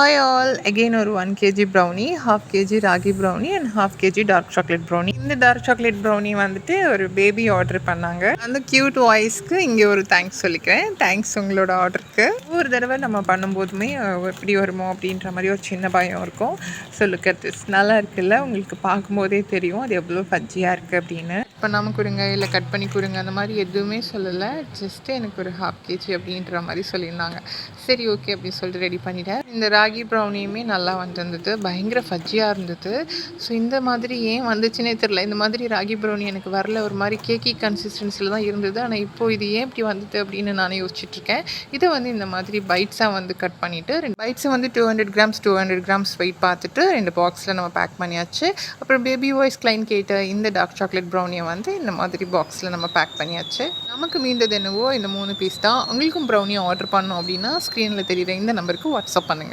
Hi all again ஒரு one KG brownie half KG ragi brownie and half KG dark chocolate brownie இந்த dark chocolate brownie வந்துட்டு ஒரு baby order பண்ணாங்க. அந்த cute வாய்ஸ்க்கு இங்கே ஒரு தேங்க்ஸ் சொல்லிக்கிறேன். தேங்க்ஸ் உங்களோட ஆர்டருக்கு ஒரு தடவை நம்ம பண்ணும்போதுமே எப்படி வருமோ அப்படின்ற மாதிரி ஒரு சின்ன பயம் இருக்கும். ஸோ லுக் அட் திஸ் நல்லா இருக்குல்ல? உங்களுக்கு பார்க்கும்போதே தெரியும். அது எவ்வளோ பஜ்ஜியாக இருக்குது அப்படின்னு. இப்போ நம்ம கொடுங்க இல்லை கட் பண்ணி கொடுங்க. அந்த மாதிரி எதுவுமே சொல்லலை. ஜஸ்ட்டு எனக்கு ஒரு ஹாஃப் கேஜி அப்படின்ற மாதிரி சொல்லியிருந்தாங்க. சரி ஓகே அப்படின்னு சொல்லிட்டு ரெடி பண்ணிட்டேன். இந்த ராகி ப்ரௌனியுமே நல்லா வந்திருந்தது. பயங்கர ஃபஜ்ஜியாக இருந்தது. ஸோ இந்த மாதிரி ஏன் வந்துச்சுன்னே தெரில இந்த மாதிரி ராகி ப்ரௌனி எனக்கு வரல. ஒரு மாதிரி கேக்கி கன்சிஸ்டன்சியில் தான் இருந்தது. ஆனால் இப்போது இது ஏன் இப்படி வந்தது அப்படின்னு நானே யோசிச்சுட்ருக்கேன் இதை வந்து இந்த மாதிரி பைட்ஸாக வந்து கட் பண்ணிவிட்டு ரெண்டு பைட்ஸை வந்து two hundred grams two hundred grams weight பார்த்துட்டு ரெண்டு பாக்ஸில் நம்ம பேக் பண்ணியாச்சு. அப்புறம் பேபி வாய்ஸ் கிளைன் கேட்ட இந்த டார்க் சாக்லேட் ப்ரௌனியை வந்து இந்த மாதிரி பாக்ஸில் நம்ம பேக் பண்ணியாச்சு. நமக்கு மீண்டது என்னவோ இந்த மூணு பீஸ் தான். உங்களுக்கும் ப்ரௌனியை ஆர்டர் பண்ணோம் அப்படின்னா ஸ்க்ரீனில் தெரியுற இந்த நம்பருக்கு வாட்ஸ்அப் பண்ணுங்கள்